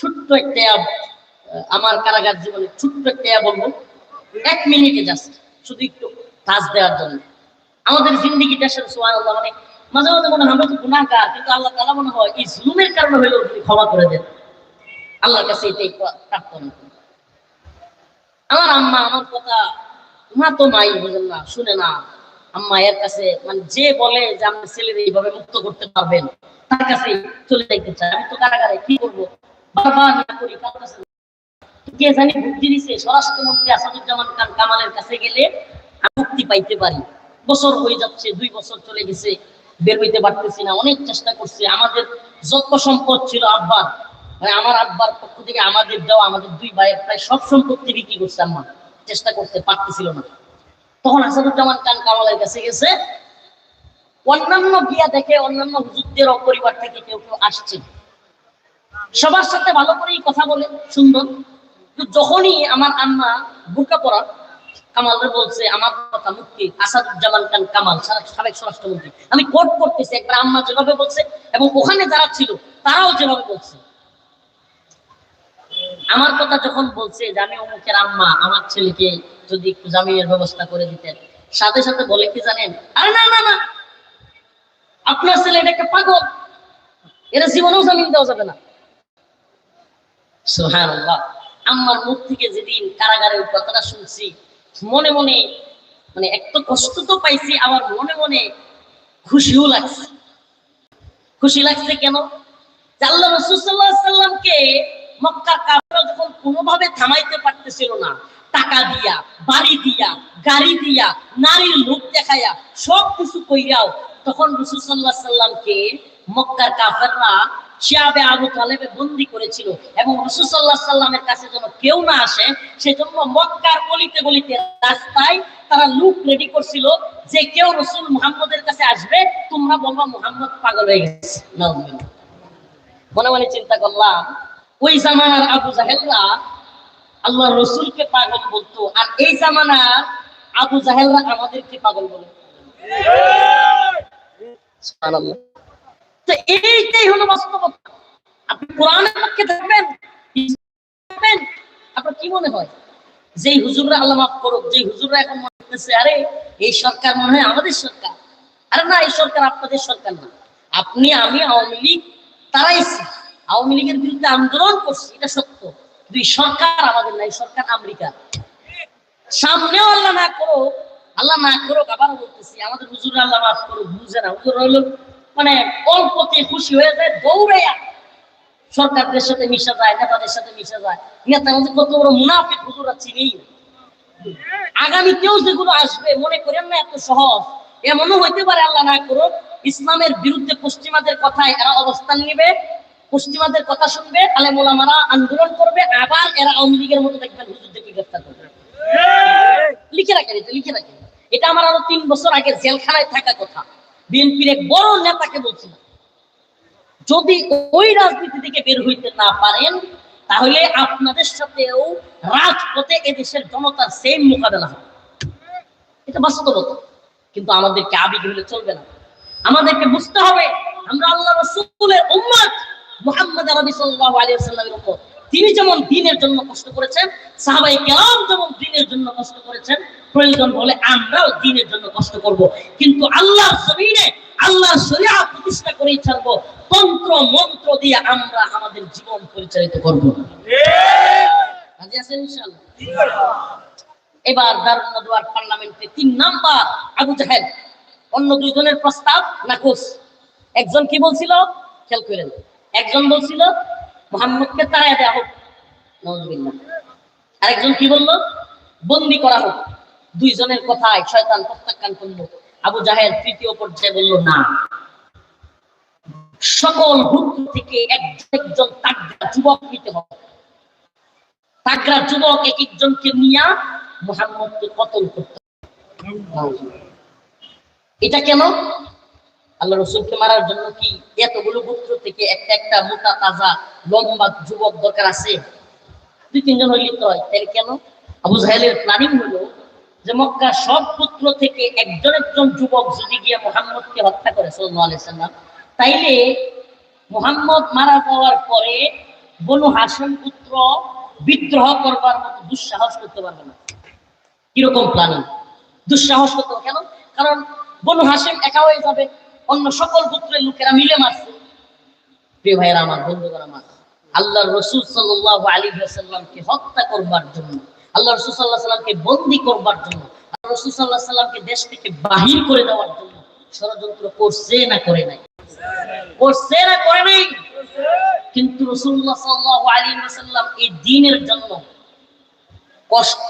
ছোট্ট একটা আমার কারাগার জীবনে ছোট্ট একটা বলব। এক মিনিটে জাস্ট শুধু একটু কাজ দেওয়ার জন্য। আমাদের জিন্দিগিটা সে সোয়ান আল্লাহ মানে মাঝে মাঝে মনে হয় আমরা তো গুণাগার কিন্তু আল্লাহ তালা মনে হয় এই জুলুমের কারণে হলেও তিনি ক্ষমা করে দেন। আল্লাহর কাছে এটাই প্রার্থনা আমার আম্মা আমার কথা মা তো নাই, বুঝেন না, শুনে না। আম্মা এর কাছে মানে যে বলে যে আমার ছেলের এইভাবে মুক্ত করতে পারবেন, তার কাছে চলে যাইতে চাই আমি তো কারাগারে কি করব? আমাদের যত সম্পদ ছিল আব্বার আমার আব্বার পক্ষ থেকে আমাদের দেওয়া, আমাদের দুই ভাইয়ের প্রায় সব সম্পত্তি বিক্রি করছে আম্মা। চেষ্টা করতে পারতেছিল না। তখন আসাদুজ্জামান খান কামালের কাছে গেছে। অন্যান্য বিয়া দেখে অন্যান্য হুজুরদের পরিবার থেকে কেউ কেউ আসছে। সবার সাথে ভালো করেই কথা বলে, সুন্দর। যখনই আমার আম্মা বুকা পড়া কামালরে বলছে, আমার কথা মুক্তি, আসাদুজ্জামান খান কামাল সাবেক স্বরাষ্ট্রমন্ত্রী। আমি কোট করতেছি একবার আম্মা যেভাবে বলছে, এবং ওখানে যারা ছিল, তারাও যেভাবে বলছে। আমার কথা যখন বলছে যে, আমি অমুকের আম্মা, আমার ছেলেকে যদি একটু জামিনের ব্যবস্থা করে দিতেন। সাথে সাথে বলে কি জানেন? আরে না না না, আপনার ছেলে এটাকে পাগল। এরা জীবনেও জামিন দেওয়া যাবে না। আম্মার মুখ থেকে যেদিন কথাটা শুনছি, মনে মনে মানে কষ্ট তো পাইছি আবার মনে মনে খুশিও লাগছে। খুশি লাগছে কেন? আল্লাহ রসুল সাল্লাহ সাল্লামকে কাফেররা যখন কোনোভাবে থামাইতে পারতেছিল না, টাকা দিয়া, বাড়ি দিয়া, গাড়ি দিয়া, নারীর লোক দেখাইয়া সব কিছু কইরাও, তখন রসুল সাল্লাহ সাল্লামকে মক্কার কাফেররা শিয়াবে আবু তালেবে বন্দি করেছিল এবং রসুল সাল্লামের কাছে যেন কেউ না আসে, সেজন্য মক্কার গলিতে গলিতে রাস্তায় তারা লুক রেডি করছিল যে কেউ রসুল কাছে আসবে, তোমরা বলবা পাগল হয়ে গেছে মনে মনে চিন্তা করলাম, ওই জামানার আবু জাহেলরা আল্লাহ রসুলকে পাগল বলতো, আর এই জামানার আবু জাহেলরা আমাদেরকে পাগল বলে। তো এইটাই হলো বাস্তবতা। আপনি কোরআনের পক্ষে থাকবেন আপনার কি মনে হয়? যেই হুজুররা আল্লাহ মাফ করুক, যেই হুজুররা এখন মনে করতেছে আরে, এই সরকার মনে হয় আমাদের সরকার। আরে না, এই সরকার আপনাদের সরকার না। আপনি, আমি, আওয়ামী লীগ, তারাই ছিল। আওয়ামী লীগের বিরুদ্ধে আন্দোলন করছি, এটা সত্য। দুই সরকার আমাদের নাই সরকার আমেরিকা। সামনেও আল্লাহ না করুক, আল্লাহ না করুক আবার বলতেছি, আমাদের হুজুর আল্লাহ মাফ করুক, বুঝে না। হুজুর হলো মানে অল্পতে খুশি হয়ে যায় দৌড়াইয়া সরকারদের সাথে মিশা যায় নেতাদের সাথে মিশা যায়। নেতার মধ্যে কত বড় মুনাফিক হুজুরা চিনেই না। আগামীতেও যেগুলো আসবে মনে করেন না এত সহজ। এমনও হইতে পারে আল্লাহ না করুক ইসলামের বিরুদ্ধে পশ্চিমাদের কথায় এরা অবস্থান নিবে পশ্চিমাদের কথা শুনবে আলে মোলামারা আন্দোলন করবে আবার এরা আওয়ামী লীগের মতো দেখবেন হুজুরদেরকে গ্রেফতার করবে। লিখে রাখেন এটা লিখে রাখেন। এটা আমার আরও তিন বছর আগে জেলখানায় থাকা কথা। বিএনপির এক বড় নেতাকে বলছিলাম। যদি ওই রাজনীতি থেকে বের হইতে না পারেন, তাহলে আপনাদের সাথেও রাজপথে এদেশের জনতার সেম মোকাবেলা হবে। এটা বাস্তবতা। কিন্তু আমাদেরকে আবেগ হলে চলবে না। আমাদেরকে বুঝতে হবে, আমরা আল্লাহ রসুলের উম্মত। মুহাম্মদ আরবি সাল্লাল্লাহু আলাইহি ওয়াসাল্লামের উপর। তিনি যেমন দিনের জন্য কষ্ট করেছেন সাহাবাই কেরাম যেমন দিনের জন্য কষ্ট করেছেন প্রয়োজন বলে আমরাও দিনের জন্য কষ্ট করব। কিন্তু আল্লাহর জমিনে, আল্লাহর শরিয়া প্রতিষ্ঠা করেই ছাড়বো। তন্ত্র, মন্ত্র দিয়ে আমরা আমাদের জীবন পরিচালিত করব। এবার দারুণ পার্লামেন্টে তিন নাম্বার আবু জাহেল। অন্য দুইজনের প্রস্তাব নাকচ। একজন কি বলছিল? খেয়াল করেন। একজন বলছিল, মোহাম্মদকে তাড়ায় দেওয়া হোক। নজবিল্লাহ আরেকজন কি বলল? বন্দি করা হোক। দুইজনের কথায় শয়তান প্রত্যাখ্যান করল। আবু জাহেল তৃতীয় পর্যায়ে বলল, না। সকল হুক থেকে একজন তাগড়া যুবক নিতে হবে। তাগড়া যুবক এক একজনকে নিয়ে মোহাম্মদকে কতল করতে। এটা কেন? আল্লাহ রসুলকে মারার জন্য কি এতগুলো পুত্র থেকে একটা একটা মোটা, তাজা, লম্বা যুবক দরকার আছে? দুই, তিনজন হইলে তো হয়। তাহলে কেন? আবু জাহেলের প্ল্যানিং হলো যে মক্কা সব পুত্র থেকে একজন একজন যুবক যদি গিয়ে মোহাম্মদকে হত্যা করে সাল্লাম, তাইলে মোহাম্মদ মারা যাওয়ার পরে বনু হাসেম পুত্র বিদ্রোহ করবার মতো দুঃসাহস করতে পারবে না। কীরকম প্ল্যানিং দুঃসাহস করতে কেন? কারণ বনু হাসেম একা হয়ে যাবে, অন্য সকল পুত্রের লোকেরা মিলে মারছে। প্রিয় ভাইয়েরা আমার, বন্ধুগণ আমার আল্লাহ রসুল সাল্লাহ আলী সাল্লামকে হত্যা করবার জন্য আল্লাহ রসুল সাল্লাহ সাল্লামকে বন্দি করবার জন্য, আল্লাহ রসুল সাল্লাহ সাল্লামকে দেশ থেকে বাহির করে দেওয়ার জন্য ষড়যন্ত্র করছে না করে নাই। করছে না করে নাই। কিন্তু রসুল্লাহ সাল্লাহ আলী সাল্লাম এই দিনের জন্য কষ্ট